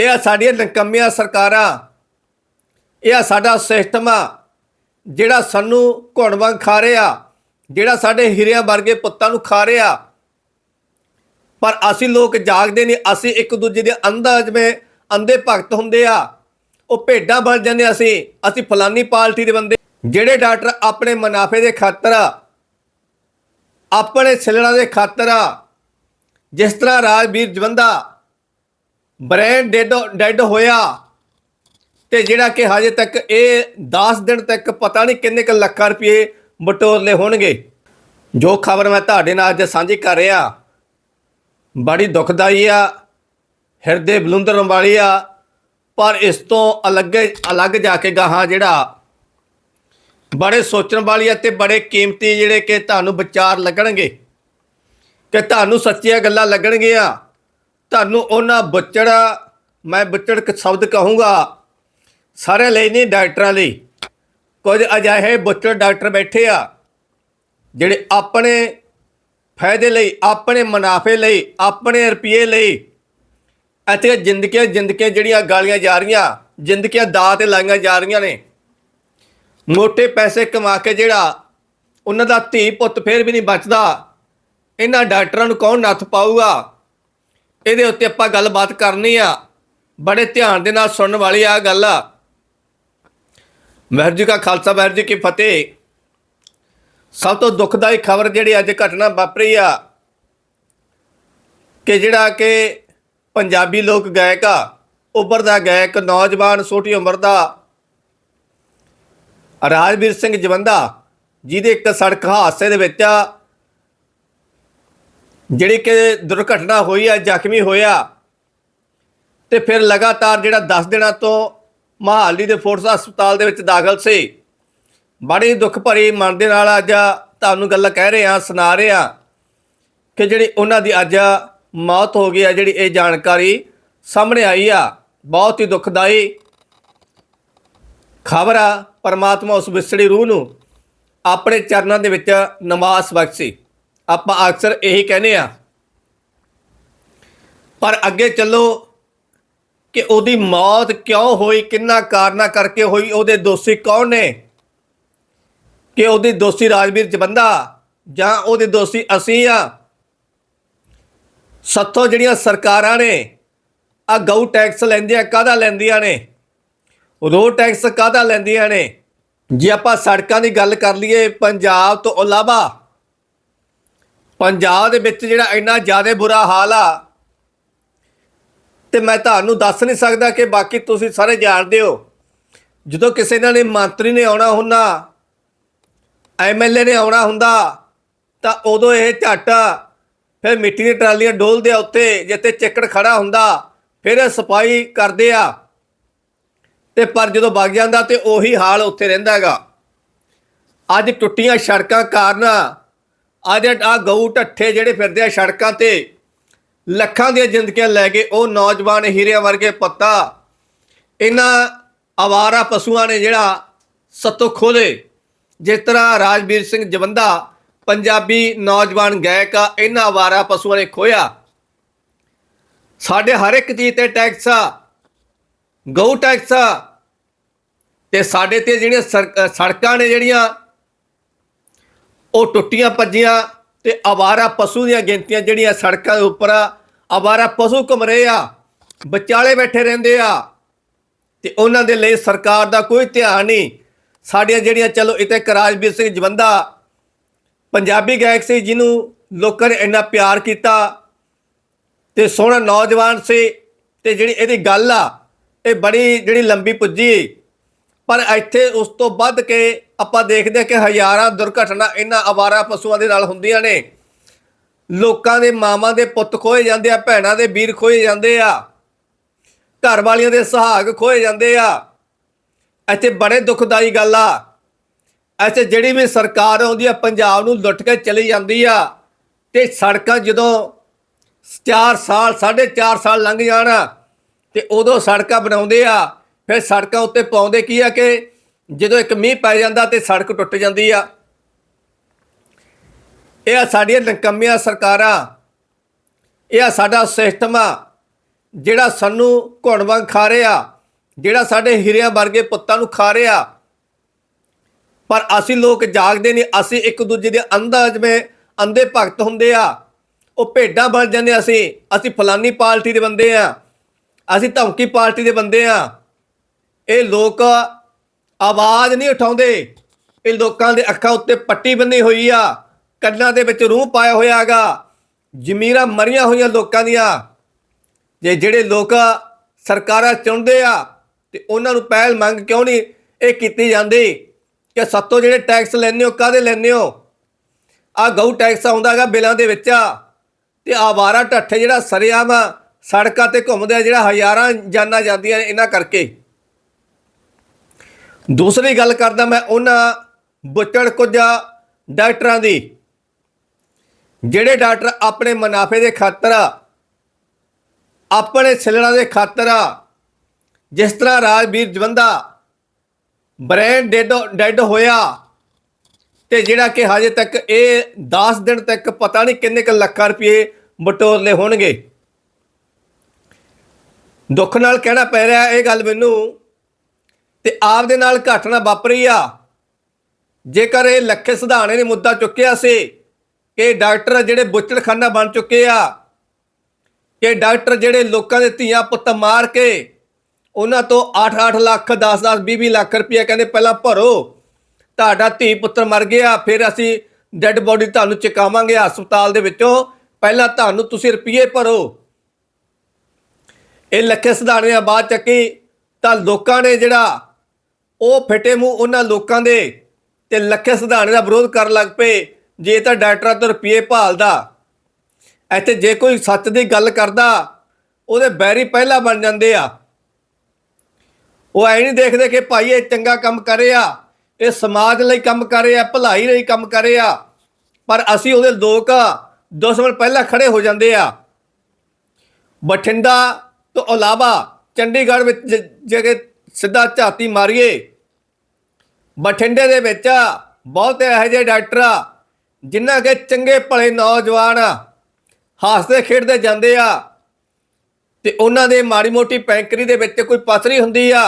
ਇਹ ਸਾਡੀਆਂ ਨਕੰਮੀਆਂ ਸਰਕਾਰਾਂ। ਇਹ ਸਾਡਾ ਸਿਸਟਮ ਆ, ਜਿਹੜਾ ਸਾਨੂੰ ਘੁਣ ਵਾਂਗ ਖਾ ਰਿਹਾ, ਜਿਹੜਾ ਸਾਡੇ ਹੀਰਿਆਂ ਵਰਗੇ ਪੁੱਤਾਂ ਨੂੰ ਖਾ ਰਿਹਾ। ਪਰ ਅਸੀਂ ਲੋਕ ਜਾਗਦੇ ਨਹੀਂ, ਅਸੀਂ ਇੱਕ ਦੂਜੇ ਦੇ ਅੰਦਰ ਜਿਵੇਂ ਅੰਧੇ ਭਗਤ ਹੁੰਦੇ ਆ। ਉਹ ਭੇਡਾਂ ਬਣ ਜਾਂਦੇ ਅਸੀਂ ਅਸੀਂ ਫਲਾਨੀ ਪਾਰਟੀ ਦੇ ਬੰਦੇ। ਜਿਹੜੇ ਡਾਕਟਰ ਆਪਣੇ ਮੁਨਾਫੇ ਦੇ ਖਾਤਰ ਆਪਣੇ ਸਿਲੜਾਂ ਦੇ ਖਾਤਰ ਜਿਸ ਤਰ੍ਹਾਂ Rajvir Jawanda brain dead dead ਹੋਇਆ। ਤੇ ਜਿਹੜਾ ਕਿ ਹਜੇ ਤੱਕ ਇਹ 10 ਦਿਨ ਤੱਕ ਪਤਾ ਨਹੀਂ ਕਿੰਨੇ ਕੁ ਲੱਖਾਂ ਰੁਪਏ ਬਟੋਰਲੇ ਹੋਣਗੇ। ਜੋ ਖਬਰ ਮੈਂ ਤੁਹਾਡੇ ਨਾਲ ਅੱਜ ਸਾਂਝੀ ਕਰ ਰਿਹਾ, ਬੜੀ ਦੁਖਦਾਈ ਆ, ਹਿਰਦੇ ਬਲੁੰਦਰਨ ਵਾਲੀ ਆ, ਪਰ ਇਸ ਤੋਂ ਅਲੱਗ ਅਲੱਗ ਜਾ ਕੇ ਗਾਹਾਂ ਜਿਹੜਾ ਬੜੇ ਸੋਚਣ ਵਾਲੀ ਆ ਤੇ ਬੜੇ ਕੀਮਤੀ ਜਿਹੜੇ ਕਿ ਤੁਹਾਨੂੰ ਵਿਚਾਰ ਲੱਗਣਗੇ, ਕਿ ਤੁਹਾਨੂੰ ਸੱਚੀਆਂ ਗੱਲਾਂ ਲੱਗਣਗੀਆਂ। ਤੁਹਾਨੂੰ ਉਹਨਾਂ ਬੁੱਚੜ, ਮੈਂ ਬੁੱਚੜ ਕ ਸ਼ਬਦ ਕਹੂੰਗਾ। ਸਾਰੇ ਲਈ ਨਹੀਂ ਡਾਕਟਰਾਂ ਲਈ। ਕੁਝ ਅਜਿਹੇ ਬੁੱਚੜ ਡਾਕਟਰ ਬੈਠੇ ਆ, ਜਿਹੜੇ ਆਪਣੇ ਫਾਇਦੇ ਲਈ, ਆਪਣੇ ਮੁਨਾਫੇ ਲਈ, ਆਪਣੇ ਰੁਪਏ ਲਈ, ਅਤੇ ਜ਼ਿੰਦਗੀਆਂ ਜ਼ਿੰਦਗੀਆਂ ਜਿਹੜੀਆਂ ਗਾਲੀਆਂ ਜਾ ਰਹੀਆਂ, ਜ਼ਿੰਦਗੀਆਂ ਦਾਅ ਤੇ ਲਾਈਆਂ ਜਾ ਰਹੀਆਂ ਨੇ। ਮੋٹے ਪੈਸੇ ਕਮਾ ਕੇ ਜਿਹੜਾ ਉਹਨਾਂ ਦਾ ਧੀ ਪੁੱਤ ਫੇਰ ਵੀ ਨਹੀਂ ਬਚਦਾ। ਇਹਨਾਂ ਡਾਕਟਰਾਂ ਨੂੰ ਕੌਣ ਨੱਥ ਪਾਊਗਾ? ਇਹਦੇ ਉੱਤੇ ਆਪਾਂ ਗੱਲਬਾਤ ਕਰਨੀ ਆ। ਬੜੇ ਧਿਆਨ ਦੇ ਨਾਲ ਸੁਣਨ ਵਾਲੀ ਆ ਗੱਲ ਆ। ਵਾਹਿਗੁਰੂ ਜੀ ਕਾ ਖਾਲਸਾ, ਵਾਹਿਗੁਰੂ ਜੀ ਕੀ ਫਤਿਹ। ਸਭ ਤੋਂ ਦੁਖਦਾਈ ਖਬਰ ਜਿਹੜੀ ਅੱਜ ਘਟਨਾ ਵਾਪਰੀ ਆ ਕਿ ਜਿਹੜਾ ਕਿ ਪੰਜਾਬੀ ਲੋਕ ਗਾਇਕ ਆ ਉੱਭਰਦਾ ਗਾਇਕ, ਨੌਜਵਾਨ, ਛੋਟੀ ਉਮਰ ਦਾ ਰਾਜਵੀਰ ਸਿੰਘ ਜਵੰਦਾ, ਜਿਹਦੇ ਇੱਕ ਸੜਕ ਹਾਦਸੇ ਦੇ ਵਿੱਚ ਆ ਜਿਹੜੀ ਕਿ ਦੁਰਘਟਨਾ ਹੋਈ ਆ, ਜ਼ਖਮੀ ਹੋਇਆ, ਤੇ ਫਿਰ ਲਗਾਤਾਰ ਜਿਹੜਾ 10 ਦਿਨਾਂ ਤੋਂ ਮਹਾਲੀ ਦੇ ਫੋਰਸ ਹਸਪਤਾਲ ਦੇ ਵਿੱਚ ਦਾਖਲ ਸੀ। ਬੜੀ ਦੁੱਖ ਭਰੀ, ਮਨ ਦੇ ਨਾਲ ਅੱਜ ਤੁਹਾਨੂੰ ਗੱਲ ਕਹਿ ਰਹੇ ਆ ਸੁਣਾ ਰਹੇ ਆ ਕਿ ਜਿਹੜੀ ਉਹਨਾਂ ਦੀ ਅੱਜ ਮੌਤ ਹੋ ਗਈ ਆ, ਜਿਹੜੀ ਇਹ ਜਾਣਕਾਰੀ ਸਾਹਮਣੇ ਆਈ ਆ, ਬਹੁਤ ਹੀ ਦੁਖਦਾਈ ਖਬਰ ਆ, ਪਰਮਾਤਮਾ ਉਸ ਵਿਸੜੀ ਰੂਹ ਨੂੰ ਆਪਣੇ ਚਰਨਾਂ ਦੇ ਵਿੱਚ ਨਮਾਜ਼ ਬਖਸ਼ੀ। ਆਪਾਂ ਅਕਸਰ ਇਹੀ ਕਹਿੰਦੇ ਆ। ਪਰ ਅੱਗੇ ਚੱਲੋ ਕਿ ਉਹਦੀ ਮੌਤ ਕਿਉਂ ਹੋਈ, ਕਿੰਨਾ ਕਾਰਨਾ ਕਰਕੇ ਹੋਈ, ਉਹਦੇ ਦੋਸ਼ੀ ਕੌਣ ਨੇ? ਕਿ ਉਹਦੀ ਦੋਸ਼ੀ ਰਾਜਵੀਰ ਜਬੰਦਾ ਜਾਂ ਉਹਦੇ ਦੋਸ਼ੀ ਅਸੀਂ ਆ? ਸੱਤੋਂ ਜਿਹੜੀਆਂ ਸਰਕਾਰਾਂ ਨੇ ਆ ਗਊ ਟੈਕਸ ਲੈਂਦੀਆਂ ਕਾਹਦਾ ਲੈਂਦੀਆਂ ਨੇ? ਰੋਡ ਟੈਕਸ ਕਾਹਦਾ ਲੈਂਦੀਆਂ ਨੇ? ਜੇ ਆਪਾਂ ਸੜਕਾਂ ਦੀ ਗੱਲ ਕਰ ਲਈਏ, ਪੰਜਾਬ ਤੋਂ ਇਲਾਵਾ ਪੰਜਾਬ ਦੇ ਵਿੱਚ ਜਿਹੜਾ ਇੰਨਾ ਜ਼ਿਆਦਾ ਬੁਰਾ ਹਾਲ ਆ, ਤੇ ਮੈਂ ਤੁਹਾਨੂੰ ਦੱਸ ਨਹੀਂ ਸਕਦਾ ਕਿ ਬਾਕੀ ਤੁਸੀਂ ਸਾਰੇ ਜਾਣਦੇ ਹੋ। ਜਦੋਂ ਕਿਸੇ ਨਾਲ ਨੇ ਮੰਤਰੀ ਨੇ ਆਉਣਾ ਹੁੰਦਾ ਐਮਐਲਏ ਨੇ ਆਉਣਾ ਹੁੰਦਾ, ਤਾਂ ਉਦੋਂ ਇਹ ਝੱਟ ਫਿਰ ਮਿੱਟੀ ਦੀਆਂ ਟਰਾਲੀਆਂ ਡੋਲਦੇ ਆ ਉੱਤੇ ਜਿੱਥੇ ਚਿੱਕੜ ਖੜਾ ਹੁੰਦਾ, ਫਿਰ ਇਹ ਸਫ਼ਾਈ ਕਰਦੇ ਆ। ਤੇ ਪਰ ਜਦੋਂ ਵਗ ਜਾਂਦਾ ਤੇ ਉਹੀ ਹਾਲ ਉੱਥੇ ਰਹਿੰਦਾ ਹੈਗਾ। ਅੱਜ ਟੁੱਟੀਆਂ ਸੜਕਾਂ ਕਾਰਨ ਅੱਜ ਆ ਗਊ ਢੱਠੇ ਜਿਹੜੇ ਫਿਰਦੇ ਆ ਸੜਕਾਂ ਤੇ, ਲੱਖਾਂ ਦੀਆਂ ਜ਼ਿੰਦਗੀਆਂ ਲੈ ਕੇ ਉਹ ਨੌਜਵਾਨ ਹੀਰਿਆਂ ਵਰਗੇ ਪੱਤਾ ਇਹਨਾਂ ਆਵਾਰਾ ਪਸ਼ੂਆਂ ਨੇ ਜਿਹੜਾ ਸਤੋ ਖੋਲੇ। ਜਿਸ ਤਰ੍ਹਾਂ ਰਾਜਵੀਰ ਸਿੰਘ ਜਵੰਦਾ, ਪੰਜਾਬੀ ਨੌਜਵਾਨ ਗਾਇਕ ਆ, ਇਹਨਾਂ ਆਵਾਰਾ ਪਸ਼ੂਆਂ ਨੇ ਖੋਇਆ ਸਾਡੇ ਹਰ ਇੱਕ ਚੀਜ਼ ਤੇ ਟੈਕਸ ਆ, ਗਊ ਟੈਕਸ ਆ। ਤੇ ਸਾਡੇ ਤੇ ਜਿਹੜੀਆਂ ਸੜਕ- ਸੜਕਾਂ ਨੇ ਜਿਹੜੀਆਂ ਉਹ ਟੁੱਟੀਆਂ ਭੱਜੀਆਂ ਤੇ ਆਵਾਰਾ ਪਸ਼ੂ ਦੀਆਂ ਗਿਣਤੀਆਂ ਜਿਹੜੀਆਂ ਸੜਕਾਂ ਦੇ ਉੱਪਰ ਆ, ਆਵਾਰਾ ਪਸ਼ੂ ਘੁੰਮ ਰਹੇ ਆ, ਵਿਚਾਲੇ ਬੈਠੇ ਰਹਿੰਦੇ ਆ। ਤੇ ਉਹਨਾਂ ਦੇ ਲਈ ਸਰਕਾਰ ਦਾ ਕੋਈ ਧਿਆਨ ਨਹੀਂ। ਸਾਡੀਆਂ ਜਿਹੜੀਆਂ, ਚਲੋ ਇਤੇ ਕਰਾਜਵੀਰ ਸਿੰਘ ਜਵੰਦਾ, ਪੰਜਾਬੀ ਗਾਇਕ ਸੀ ਜਿਹਨੂੰ ਲੋਕਾਂ ਨੇ ਇੰਨਾ ਪਿਆਰ ਕੀਤਾ ਤੇ ਸੋਹਣਾ ਨੌਜਵਾਨ ਸੀ ਤੇ ਜਿਹੜੀ ਇਹਦੀ ਗੱਲ ਆ, ਇਹ ਬੜੀ ਜਿਹੜੀ ਲੰਬੀ ਪੁੱਜੀ। ਪਰ ਇੱਥੇ ਉਸ ਤੋਂ ਵੱਧ ਕੇ ਆਪਾਂ ਦੇਖਦੇ ਹਾਂ ਕਿ ਹਜ਼ਾਰਾਂ ਦੁਰਘਟਨਾ ਇਹਨਾਂ ਆਵਾਰਾ ਪਸ਼ੂਆਂ ਦੇ ਨਾਲ ਹੁੰਦੀਆਂ ਨੇ। ਲੋਕਾਂ ਦੇ ਮਾਵਾਂ ਦੇ ਪੁੱਤ ਖੋਏ ਜਾਂਦੇ ਆ, ਭੈਣਾਂ ਦੇ ਵੀਰ ਖੋਏ ਜਾਂਦੇ ਆ, ਘਰ ਵਾਲੀਆਂ ਦੇ ਸੁਹਾਗ ਖੋਏ ਜਾਂਦੇ ਆ। ਇੱਥੇ ਬੜੇ ਦੁਖਦਾਈ ਗੱਲ ਆ। ਇੱਥੇ ਜਿਹੜੀ ਵੀ ਸਰਕਾਰ ਆਉਂਦੀ ਆ, ਪੰਜਾਬ ਨੂੰ ਲੁੱਟ ਕੇ ਚਲੀ ਜਾਂਦੀ ਆ ਤੇ ਸੜਕਾਂ ਜਦੋਂ 4 ਸਾਲ 4.5 ਸਾਲ ਲੰਘ ਜਾਣ ਤੇ ਉਦੋਂ ਸੜਕਾਂ ਬਣਾਉਂਦੇ ਆ ਫਿਰ ਸੜਕਾਂ ਉੱਤੇ ਪਾਉਂਦੇ ਕੀ ਆ ਕਿ ਜਦੋਂ ਇੱਕ ਮੀਂਹ ਪੈ ਜਾਂਦਾ ਤੇ ਸੜਕ ਟੁੱਟ ਜਾਂਦੀ ਆ? ਇਹ ਆ ਸਾਡੀਆਂ ਨਕੰਮੀਆਂ ਸਰਕਾਰਾਂ। ਇਹ ਆ ਸਾਡਾ ਸਿਸਟਮ ਆ, ਜਿਹੜਾ ਸਾਨੂੰ ਘੁਣ ਵਾਂਗ ਖਾ ਰਿਹਾ, ਜਿਹੜਾ ਸਾਡੇ ਹੀਰਿਆਂ ਵਰਗੇ ਪੁੱਤਾਂ ਨੂੰ ਖਾ ਰਿਹਾ। ਪਰ ਅਸੀਂ ਲੋਕ ਜਾਗਦੇ ਨਹੀਂ, ਅਸੀਂ ਇੱਕ ਦੂਜੇ ਦੇ ਅੰਧਾ ਜਿਵੇਂ ਅੰਧੇ ਭਗਤ ਹੁੰਦੇ ਆ। ਉਹ ਭੇਡਾਂ ਬਣ ਜਾਂਦੇ ਅਸੀਂ ਅਸੀਂ ਫਲਾਨੀ ਪਾਰਟੀ ਦੇ ਬੰਦੇ ਆ। ਅਸੀਂ ਧਮਕੀ ਪਾਰਟੀ ਦੇ ਬੰਦੇ ਆ। ਇਹ ਲੋਕ ਆਵਾਜ਼ ਨਹੀਂ ਉਠਾਉਂਦੇ। ਇਹ ਲੋਕਾਂ ਦੇ ਅੱਖਾਂ ਉੱਤੇ ਪੱਟੀ ਬੰਨੀ ਹੋਈ ਆ। ਕੰਨਾਂ ਦੇ ਵਿੱਚ ਰੂਹ ਪਾਇਆ ਹੋਇਆਗਾ ਜ਼ਮੀਰਾਂ ਮਰੀਆਂ ਹੋਈਆਂ ਲੋਕਾਂ ਦੀਆਂ। ਜੇ ਜਿਹੜੇ ਲੋਕ ਸਰਕਾਰਾਂ ਚੁਣਦੇ ਆ ਤੇ ਉਹਨਾਂ ਨੂੰ ਪਹਿਲ ਮੰਗ ਕਿਉਂ ਨਹੀਂ ਇਹ ਕੀਤੀ ਜਾਂਦੀ? ਕਿ ਸੱਤੋਂ ਜਿਹੜੇ ਟੈਕਸ ਲੈਂਦੇ ਹੋ ਕਾਦੇ ਲੈਂਦੇ ਹੋ? ਆ ਗਊ ਟੈਕਸ ਆਉਂਦਾਗਾ ਬਿੱਲਾਂ ਦੇ ਵਿੱਚ। ਆ ਤੇ ਆਵਾਰਾ ਢੱਠੇ ਜਿਹੜਾ ਸਰਿਆਮ ਸੜਕਾਂ ਤੇ ਘੁੰਮਦੇ ਆ ਜਿਹੜਾ ਹਜ਼ਾਰਾਂ ਜਾਨਾਂ ਜਾਂਦੀਆਂ ਨੇ, ਇਹਨਾਂ ਕਰਕੇ। ਦੂਸਰੀ ਗੱਲ ਕਰਦਾ ਮੈਂ ਉਹਨਾਂ ਬੁੱਚੜ ਕੁਝ ਡਾਕਟਰਾਂ ਦੀ। ਜਿਹੜੇ ਡਾਕਟਰ ਆਪਣੇ ਮੁਨਾਫੇ ਦੇ ਖਾਤਰ ਆਪਣੇ ਸਿਲੜਾਂ ਦੇ ਖਾਤਰ ਜਿਸ ਤਰ੍ਹਾਂ Rajvir Jawanda brain dead dead ਹੋਇਆ ਤੇ ਜਿਹੜਾ ਕਿ ਹਜੇ ਤੱਕ ਇਹ 10 ਦਿਨ ਤੱਕ ਪਤਾ ਨਹੀਂ ਕਿੰਨੇ ਕੁ ਲੱਖਾਂ ਰੁਪਏ ਬਟੋਰਲੇ ਹੋਣਗੇ। ਦੁੱਖ ਨਾਲ ਕਹਿਣਾ ਪੈ ਰਿਹਾ ਇਹ ਗੱਲ ਮੈਨੂੰ ਤੇ ਆਪ ਦੇ ਨਾਲ ਘਟਨਾ ਵਾਪਰੀ ਆ। ਜੇਕਰ ਇਹ ਲੱਖੇ ਸਿਧਾਣੇ ਨੇ ਮੁੱਦਾ ਚੁੱਕਿਆ ਸੀ ਕਿ ਡਾਕਟਰ ਜਿਹੜੇ ਬੁੱਚੜਖਾਨਾ ਬਣ ਚੁੱਕੇ ਆ, ਕਿ ਡਾਕਟਰ ਜਿਹੜੇ ਲੋਕਾਂ ਦੇ ਧੀਆਂ ਪੁੱਤ ਮਾਰ ਕੇ ਉਹਨਾਂ ਤੋਂ 8-8 ਲੱਖ 10-10 20-20 ਲੱਖ ਰੁਪਏ ਕਹਿੰਦੇ ਪਹਿਲਾਂ ਭਰੋ, ਤੁਹਾਡਾ ਧੀ ਪੁੱਤਰ ਮਰ ਗਿਆ, ਫਿਰ ਅਸੀਂ ਡੈੱਡ ਬੋਡੀ ਤੁਹਾਨੂੰ ਚਕਾਵਾਂਗੇ ਹਸਪਤਾਲ ਦੇ ਵਿੱਚੋਂ, ਪਹਿਲਾਂ ਤੁਹਾਨੂੰ ਤੁਸੀਂ ਰੁਪਏ ਭਰੋ। ਇਹ ਲੱਖੇ ਸਿਧਾਣੇ ਆ ਬਾਅਦ ਚੱਕੀ ਤਾਂ ਲੋਕਾਂ ਨੇ ਜਿਹੜਾ ਉਹ ਫਿੱਟੇ ਮੂੰਹ ਉਹਨਾਂ ਲੋਕਾਂ ਦੇ ਤੇ ਲੱਖੇ ਸਿਧਾਣੇ ਦਾ ਵਿਰੋਧ ਕਰਨ ਲੱਗ ਪਏ, ਜੇ ਤਾਂ ਡਾਕਟਰਾਂ ਤੋਂ ਰੁਪਏ ਭਾਲਦਾ। ਇੱਥੇ ਜੇ ਕੋਈ ਸੱਚ ਦੀ ਗੱਲ ਕਰਦਾ, ਉਹਦੇ ਬੈਰੀ ਪਹਿਲਾਂ ਬਣ ਜਾਂਦੇ ਆ। ਉਹ ਐ ਨਹੀਂ ਦੇਖਦੇ ਕਿ ਭਾਈ ਇਹ ਚੰਗਾ ਕੰਮ ਕਰ ਰਿਹਾ ਇਹ ਸਮਾਜ ਲਈ ਕੰਮ ਕਰ ਰਿਹਾ ਭਲਾਈ ਲਈ ਕੰਮ ਕਰ ਰਿਹਾ ਪਰ ਅਸੀਂ ਉਹਦੇ ਲੋਕ ਦੁਸ਼ਮਣ ਪਹਿਲਾਂ ਖੜੇ ਹੋ ਜਾਂਦੇ ਆ। ਬਠਿੰਡਾ ਤੋਂ ਇਲਾਵਾ ਚੰਡੀਗੜ੍ਹ ਵਿੱਚ ਜ- ਜੇ ਸਿੱਧਾ ਝਾਤੀ ਮਾਰੀਏ ਬਠਿੰਡੇ ਦੇ ਵਿੱਚ ਬਹੁਤੇ ਇਹੋ ਜਿਹੇ ਡਾਕਟਰ ਆ, ਜਿਨ੍ਹਾਂ ਕੇ ਚੰਗੇ ਭਲੇ ਨੌਜਵਾਨ ਹਾਸਦੇ ਖੇਡਦੇ ਜਾਂਦੇ ਆ ਤੇ ਉਹਨਾਂ ਦੇ ਮਾੜੀ ਮੋਟੀ ਪੈਂਕਰੀ ਦੇ ਵਿੱਚ ਕੋਈ ਪਥਰੀ ਹੁੰਦੀ ਆ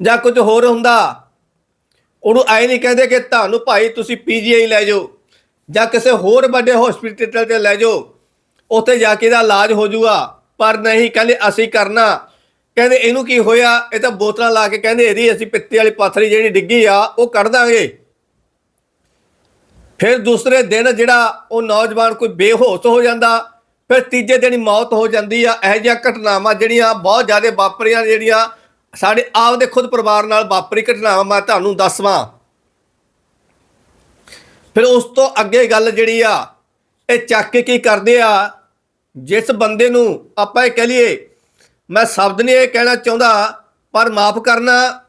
ਜਾਂ ਕੁਝ ਹੋਰ ਹੁੰਦਾ, ਉਹਨੂੰ ਐ ਨਹੀਂ ਕਹਿੰਦੇ ਕਿ ਤੁਹਾਨੂੰ ਭਾਈ ਤੁਸੀਂ ਪੀਜੀਆਈ ਲੈ ਜਾਓ ਜਾਂ ਕਿਸੇ ਹੋਰ ਵੱਡੇ ਹਸਪੀਟਲ ਤੇ ਲੈ ਜਾਓ, ਉੱਥੇ ਜਾ ਕੇ ਇਹਦਾ ਇਲਾਜ ਹੋ ਜਾਊਗਾ, ਪਰ ਨਹੀਂ, ਕਹਿੰਦੇ ਅਸੀਂ ਕਰਨਾ। ਕਹਿੰਦੇ, ਇਹਨੂੰ ਕੀ ਹੋਇਆ? ਇਹ ਤਾਂ ਬੋਤਲਾਂ ਲਾ ਕੇ ਕਹਿੰਦੇ, ਇਹਦੀ ਅਸੀਂ ਪਿੱਤੇ ਵਾਲੀ ਪਥਰੀ ਜਿਹੜੀ ਡਿੱਗੀ ਆ, ਉਹ ਕੱਢ ਦਾਂਗੇ। ਫਿਰ ਦੂਸਰੇ ਦਿਨ ਜਿਹੜਾ ਉਹ ਨੌਜਵਾਨ ਕੋਈ ਬੇਹੋਸ਼ ਹੋ ਜਾਂਦਾ, ਫਿਰ ਤੀਜੇ ਦਿਨ ਮੌਤ ਹੋ ਜਾਂਦੀ ਆ। ਇਹੋ ਜਿਹੀਆਂ ਘਟਨਾਵਾਂ ਜਿਹੜੀਆਂ ਬਹੁਤ ਜ਼ਿਆਦਾ ਵਾਪਰੀਆਂ, ਜਿਹੜੀਆਂ ਸਾਡੇ ਆਪ ਦੇ ਖੁਦ ਪਰਿਵਾਰ ਨਾਲ ਵਾਪਰੀ ਘਟਨਾਵਾਂ, ਮੈਂ ਤੁਹਾਨੂੰ ਦੱਸਵਾਂ। ਫਿਰ ਉਸ ਤੋਂ ਅੱਗੇ ਗੱਲ ਜਿਹੜੀ ਆ, ਇਹ ਚੱਕ ਕੇ ਕੀ ਕਰਦੇ ਆ, ਜਿਸ ਬੰਦੇ ਨੂੰ ਆਪਾਂ ਇਹ ਕਹਿ ਲਈਏ ਮੈਂ ਸ਼ਬਦ ਨਹੀਂ ਇਹ ਕਹਿਣਾ ਚਾਹੁੰਦਾ, ਪਰ ਮਾਫ ਕਰਨਾ,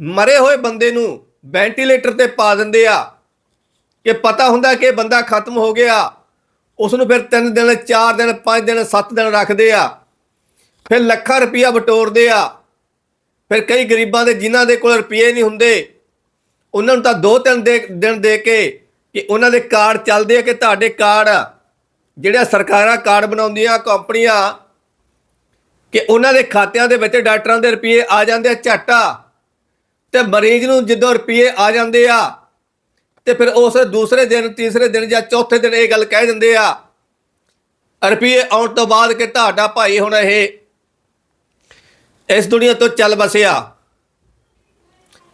ਮਰੇ ਹੋਏ ਬੰਦੇ ਨੂੰ ਵੈਂਟੀਲੇਟਰ ਤੇ ਪਾ ਦਿੰਦੇ ਆ, ਕਿ ਪਤਾ ਹੁੰਦਾ ਕਿ ਬੰਦਾ ਖਤਮ ਹੋ ਗਿਆ ਉਸ ਨੂੰ ਫਿਰ 3 ਦਿਨ 4 ਦਿਨ 5 ਦਿਨ 7 ਦਿਨ ਰੱਖਦੇ ਆ, ਫਿਰ ਲੱਖਾਂ ਰੁਪਈਆ ਬਟੋਰਦੇ ਆ, ਫਿਰ ਕਈ ਗਰੀਬਾਂ ਦੇ, ਜਿਨ੍ਹਾਂ ਦੇ ਕੋਲ ਰੁਪਏ ਨਹੀਂ ਹੁੰਦੇ, ਉਹਨਾਂ ਨੂੰ ਤਾਂ ਦੋ ਤਿੰਨ ਦੇ, ਦਿਨ ਦੇ ਕੇ, ਕਿ ਉਹਨਾਂ ਦੇ ਕਾਰਡ ਚੱਲਦੇ ਆ ਕਿ ਤੁਹਾਡੇ ਕਾਰਡ ਜਿਹੜਾ ਸਰਕਾਰਾਂ ਕਾਰਡ ਬਣਾਉਂਦੀਆਂ, ਕੰਪਨੀਆਂ ਕਿ ਉਹਨਾਂ ਦੇ ਖਾਤਿਆਂ ਦੇ ਵਿੱਚ ਡਾਕਟਰਾਂ ਦੇ ਰੁਪਏ ਆ ਜਾਂਦੇ ਆ ਝੱਟਾ। ਤੇ ਮਰੀਜ਼ ਨੂੰ ਜਦੋਂ ਰੁਪਏ ਆ ਜਾਂਦੇ ਆ, ਤੇ ਫਿਰ ਉਸ ਦੂਸਰੇ ਦਿਨ, ਤੀਸਰੇ ਦਿਨ ਜਾਂ ਚੌਥੇ ਦਿਨ ਇਹ ਗੱਲ ਕਹਿ ਦਿੰਦੇ ਆ ਰੁਪਏ ਆਉਣ ਤੋਂ ਬਾਅਦ ਕਿ ਤੁਹਾਡਾ ਭਾਈ ਹੁਣ ਇਹ, ਇਸ ਦੁਨੀਆ ਤੋਂ ਚੱਲ ਬਸਿਆ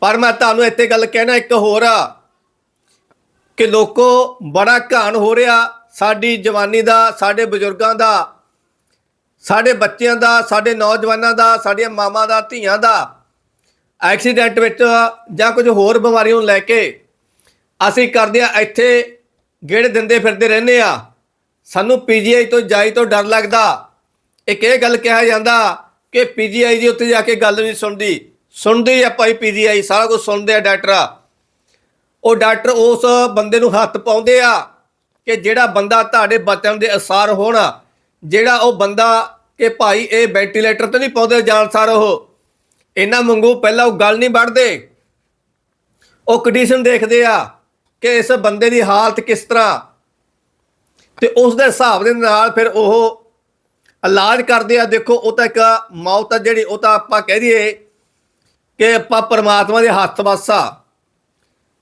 ਪਰ ਮੈਂ ਤੁਹਾਨੂੰ ਇੱਥੇ ਗੱਲ ਕਹਿਣਾ ਇੱਕ ਹੋਰ ਆ, ਕਿ ਲੋਕੋ ਬੜਾ ਘਾਣ ਹੋ ਰਿਹਾ ਸਾਡੀ ਜਵਾਨੀ ਦਾ, ਸਾਡੇ ਬਜ਼ੁਰਗਾਂ ਦਾ। ਸਾਡੇ ਬੱਚਿਆਂ ਦਾ, ਸਾਡੇ ਨੌਜਵਾਨਾਂ ਦਾ, ਸਾਡੀਆਂ ਮਾਵਾਂ ਦਾ, ਧੀਆਂ ਦਾ ਐਕਸੀਡੈਂਟ ਵਿੱਚ ਜਾਂ ਕੁਝ ਹੋਰ ਬਿਮਾਰੀਆਂ ਨੂੰ ਲੈ ਕੇ ਅਸੀਂ ਕਰਦੇ ਆ ਇੱਥੇ ਗੇੜੇ ਦਿੰਦੇ ਫਿਰਦੇ ਰਹਿੰਦੇ ਆ ਸਾਨੂੰ ਪੀਜੀਆਈ ਤੋਂ ਜਾਈ ਤੋਂ ਡਰ ਲੱਗਦਾ। ਇੱਕ ਇਹ ਗੱਲ ਕਿਹਾ ਜਾਂਦਾ ਕਿ ਪੀਜੀਆਈ ਦੀ ਉੱਤੇ ਜਾ ਕੇ ਗੱਲ ਨਹੀਂ ਸੁਣਦੀ। ਸੁਣਦੀ ਆ ਭਾਈ ਪੀਜੀਆਈ ਸਾਰਾ ਕੁਝ ਸੁਣਦੇ ਆ ਡਾਕਟਰ। ਉਹ ਡਾਕਟਰ ਉਸ ਬੰਦੇ ਨੂੰ ਹੱਥ ਪਾਉਂਦੇ ਆ ਕਿ ਜਿਹੜਾ ਬੰਦਾ ਤੁਹਾਡੇ ਬਚਨ ਦੇ ਅਸਾਰ ਹੋਣ। ਜਿਹੜਾ ਉਹ ਬੰਦਾ ਕਿ ਭਾਈ ਇਹ ਵੈਂਟੀਲੇਟਰ ਤੇ ਨਹੀਂ ਪਾਉਂਦੇ ਜਾਣ ਸਾਰ ਉਹ, ਇਹਨਾਂ ਵਾਂਗੂ ਪਹਿਲਾਂ ਉਹ ਗੱਲ ਨਹੀਂ ਵੜਦੇ ਉਹ ਕੰਡੀਸ਼ਨ ਦੇਖਦੇ ਆ ਕਿ ਇਸ ਬੰਦੇ ਦੀ ਹਾਲਤ ਕਿਸ ਤਰ੍ਹਾਂ। ਤੇ ਉਸ ਦੇ ਹਿਸਾਬ ਦੇ ਨਾਲ ਫਿਰ ਉਹ ਇਲਾਜ ਕਰਦੇ ਆ। ਦੇਖੋ, ਉਹ ਤਾਂ ਇੱਕ ਮੌਤ ਆ ਜਿਹੜੀ, ਉਹ ਤਾਂ ਆਪਾਂ ਕਹਿ ਦਈਏ ਕਿ ਆਪਾਂ ਪਰਮਾਤਮਾ ਦੇ ਹੱਥ ਵਾਸਾ।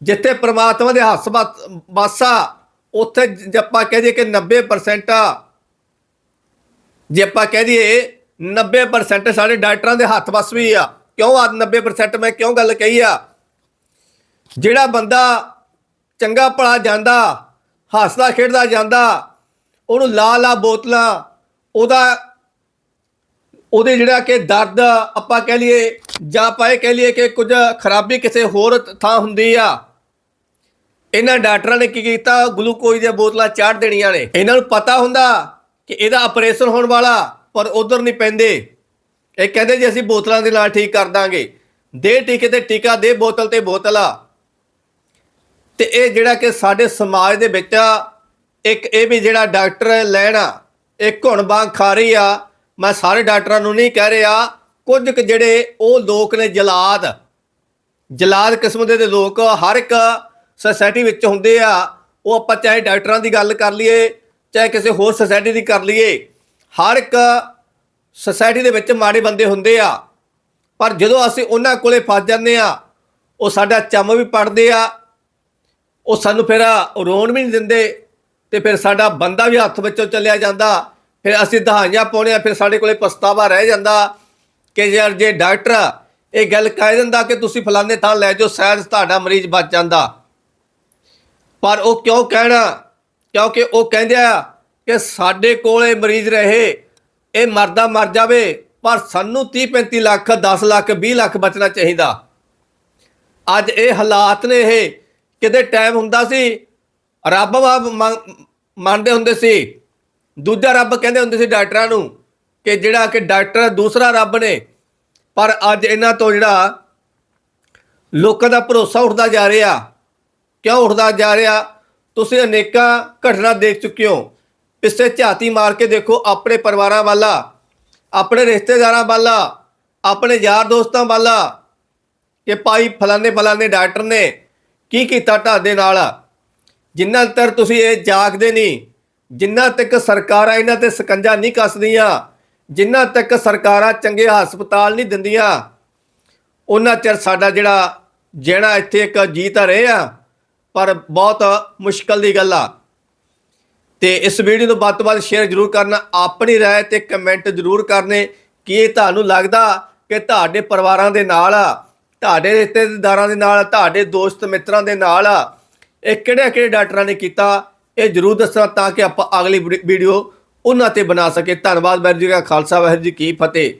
ਜਿੱਥੇ ਪਰਮਾਤਮਾ ਦੇ ਹੱਥ ਵਸ- ਵਾਸਾ, ਉੱਥੇ ਜੇ ਆਪਾਂ ਕਹਿ ਦਈਏ ਕਿ 90% ਜੇ ਆਪਾਂ ਕਹਿ ਦਈਏ 90% ਸਾਡੇ ਡਾਕਟਰਾਂ ਦੇ ਹੱਥ ਵਸ ਵੀ ਆ। ਕਿਉਂ ਆ 90% ਮੈਂ ਕਿਉਂ ਗੱਲ ਕਹੀ ਆ? ਜਿਹੜਾ ਬੰਦਾ ਚੰਗਾ ਭਲਾ ਜਾਂਦਾ, ਹੱਸਦਾ, ਖੇਡਦਾ ਜਾਂਦਾ, ਉਹਨੂੰ ਲਾ ਲਾ ਬੋਤਲਾਂ, ਉਹਦਾ ਉਹਦੇ ਜਿਹੜਾ ਕਿ ਦਰਦ ਆਪਾਂ ਕਹਿ ਲਈਏ, ਜਾਂ ਆਪਾਂ ਇਹ ਕਹਿ ਲਈਏ ਕਿ ਕੁਝ ਖਰਾਬੀ ਕਿਸੇ ਹੋਰ ਥਾਂ ਹੁੰਦੀ ਆ। ਇਹਨਾਂ ਡਾਕਟਰਾਂ ਨੇ ਕੀ ਕੀਤਾ? ਗਲੂਕੋਜ਼ ਦੀਆਂ ਬੋਤਲਾਂ ਚਾੜ ਦੇਣੀਆਂ ਨੇ। ਇਹਨਾਂ ਨੂੰ ਪਤਾ ਹੁੰਦਾ ਕਿ ਇਹਦਾ ਆਪਰੇਸ਼ਨ ਹੋਣ ਵਾਲਾ, ਪਰ ਉਧਰ ਨਹੀਂ ਪੈਂਦੇ। ਇਹ ਕਹਿੰਦੇ ਜੀ ਅਸੀਂ ਬੋਤਲਾਂ ਦੇ ਨਾਲ ਠੀਕ ਕਰ ਦਾਂਗੇ। ਦੇ ਟੀਕੇ ਤੇ ਟੀਕਾ, ਦੇ ਬੋਤਲ ਤੇ ਬੋਤਲ ਆ। ਤੇ ਇਹ ਜਿਹੜਾ ਕਿ ਸਾਡੇ ਸਮਾਜ ਦੇ ਵਿੱਚ ਇੱਕ ਇਹ ਵੀ ਜਿਹੜਾ ਡਾਕਟਰ ਲੈਣਾ ਇੱਕ ਹੁਣ ਬਾਂਗ ਖਾ ਰਹੀ ਆ। ਮੈਂ ਸਾਰੇ ਡਾਕਟਰਾਂ ਨੂੰ ਨਹੀਂ ਕਹਿ ਰਿਹਾ, ਕੁਝ ਕੁ ਜਿਹੜੇ ਉਹ ਲੋਕ ਨੇ ਜਲਾਦ। ਜਲਾਦ ਕਿਸਮ ਦੇ ਦੇ ਲੋਕ, ਹਰ ਇੱਕ ਸੋਸਾਇਟੀ ਵਿੱਚ ਹੁੰਦੇ ਆ। ਉਹ ਆਪਾਂ ਚਾਹੇ ਡਾਕਟਰਾਂ ਦੀ ਗੱਲ ਕਰ ਲਈਏ ਚਾਹੇ ਕਿਸੇ ਹੋਰ ਸੋਸਾਇਟੀ ਦੀ ਕਰ ਲਈਏ, ਹਰ ਇੱਕ ਸੋਸਾਇਟੀ ਦੇ ਵਿੱਚ ਮਾੜੇ ਬੰਦੇ ਹੁੰਦੇ ਆ। ਪਰ ਜਦੋਂ ਅਸੀਂ ਉਹਨਾਂ ਕੋਲੇ ਫਸ ਜਾਂਦੇ ਆ, ਉਹ ਸਾਡਾ ਚੰਮ ਵੀ ਪੜਦੇ ਆ, ਉਹ ਸਾਨੂੰ ਫਿਰ ਰੋਣ ਵੀ ਨਹੀਂ ਦਿੰਦੇ ਤੇ ਫਿਰ ਸਾਡਾ ਬੰਦਾ ਵੀ ਹੱਥ ਵਿੱਚੋਂ ਚੱਲਿਆ ਜਾਂਦਾ। ਫਿਰ ਅਸੀਂ ਦਹਾਈਆਂ ਪਾਉਣੇ ਆ, ਫਿਰ ਸਾਡੇ ਕੋਲੇ ਪਛਤਾਵਾ ਰਹਿ ਜਾਂਦਾ ਕਿ ਯਾਰ ਜੇ ਡਾਕਟਰ ਇਹ ਗੱਲ ਕਹਿ ਦਿੰਦਾ ਕਿ ਤੁਸੀਂ ਫਲਾਣੇ ਥਾਂ ਲੈ ਜਾਓ, ਸ਼ਾਇਦ ਤੁਹਾਡਾ ਮਰੀਜ਼ ਬਚ ਜਾਂਦਾ। ਪਰ ਉਹ ਕਿਉਂ ਕਹਿਣਾ? ਕਿਉਂਕਿ ਉਹ ਕਹਿੰਦੇ ਆ ਕਿ ਸਾਡੇ ਕੋਲੇ ਮਰੀਜ਼ ਰਹੇ, ਇਹ ਮਰਦਾ ਮਰ ਜਾਵੇ, ਪਰ ਸਾਨੂੰ 30 35 ਲੱਖ 10 ਲੱਖ 20 ਲੱਖ ਬਚਣਾ ਚਾਹੀਦਾ। ਅੱਜ ਇਹ ਹਾਲਾਤ ਨੇ ਇਹ, ਕਿਤੇ ਟਾਈਮ ਹੁੰਦਾ ਸੀ, ਰੱਬ ਬਾਬ ਮੰਨਦੇ ਹੁੰਦੇ ਸੀ। ਦੂਜਾ ਰੱਬ ਕਹਿੰਦੇ ਹੁੰਦੇ ਸੀ ਡਾਕਟਰਾਂ ਨੂੰ ਕਿ ਜਿਹੜਾ ਕਿ ਡਾਕਟਰ ਦੂਸਰਾ ਰੱਬ ਨੇ। ਪਰ ਅੱਜ ਇਹਨਾਂ ਤੋਂ ਜਿਹੜਾ ਲੋਕਾਂ ਦਾ ਭਰੋਸਾ ਉੱਠਦਾ ਜਾ ਰਿਹਾ, ਕਿਉਂ ਉੱਠਦਾ ਜਾ ਰਿਹਾ? ਤੁਸੀਂ ਅਨੇਕਾਂ ਘਟਨਾ ਦੇਖ ਚੁੱਕੇ ਹੋ। ਪਿੱਛੇ ਝਾਤੀ ਮਾਰ ਕੇ ਦੇਖੋ, ਆਪਣੇ ਪਰਿਵਾਰਾਂ ਵਾਲਾ, ਆਪਣੇ ਰਿਸ਼ਤੇਦਾਰਾਂ ਵਾਲਾ, ਆਪਣੇ ਯਾਰ ਦੋਸਤਾਂ ਵਾਲਾ ਕਿ ਭਾਈ ਫਲਾਣੇ ਫਲਾਣੇ ਡਾਕਟਰ ਨੇ ਕੀ ਕੀਤਾ ਤੁਹਾਡੇ ਨਾਲ? ਜਿੰਨਾ ਤੱਕ ਤੁਸੀਂ ਇਹ ਜਾਗਦੇ ਨਹੀਂ, ਜਿੰਨਾ ਤੱਕ ਸਰਕਾਰਾਂ ਇਹਨਾਂ ਤੇ ਸਕੰਜਾ ਨਹੀਂ ਕੱਸਦੀਆਂ, ਜਿੰਨਾ ਤੱਕ ਸਰਕਾਰਾਂ ਚੰਗੇ ਹਸਪਤਾਲ ਨਹੀਂ ਦਿੰਦੀਆਂ, ਉਹਨਾਂ ਚਿਰ ਸਾਡਾ ਜਿਹੜਾ ਜਿਹੜਾ ਇੱਥੇ ਇੱਕ ਜੀਤ ਰਹੇ ਆ। ਪਰ ਬਹੁਤ ਮੁਸ਼ਕਲ ਦੀ ਗੱਲ ਆ ਤੇ ਇਸ ਵੀਡੀਓ ਨੂੰ ਵੱਧ ਤੋਂ ਵੱਧ ਸ਼ੇਅਰ ਜ਼ਰੂਰ ਕਰਨਾ ਆਪਣੀ رائے ਤੇ ਕਮੈਂਟ ਜ਼ਰੂਰ ਕਰਨੇ ਕਿ ਇਹ ਤੁਹਾਨੂੰ ਲੱਗਦਾ ਕਿ ਤੁਹਾਡੇ ਪਰਿਵਾਰਾਂ ਦੇ ਨਾਲ ਆ ਤੁਹਾਡੇ ਰਿਸ਼ਤੇਦਾਰਾਂ ਦੇ ਨਾਲ ਤੁਹਾਡੇ ਦੋਸਤ ਮਿੱਤਰਾਂ ਦੇ ਨਾਲ ਆ ਇਹ ਕਿਹੜੇ ਕਿਹੜੇ ਡਾਕਟਰਾਂ ਨੇ ਕੀਤਾ ਇਹ ਜ਼ਰੂਰ ਦੱਸਣਾ ਤਾਂ ਕਿ ਆਪਾਂ ਅਗਲੀ ਵੀਡੀਓ ਉਹਨਾਂ ਤੇ ਬਣਾ ਸਕੇ ਧੰਨਵਾਦ ਵਾਹਿਗੁਰੂ ਜੀ ਕਾ ਖਾਲਸਾ ਵਾਹਿਗੁਰੂ ਜੀ ਕੀ ਫਤਿਹ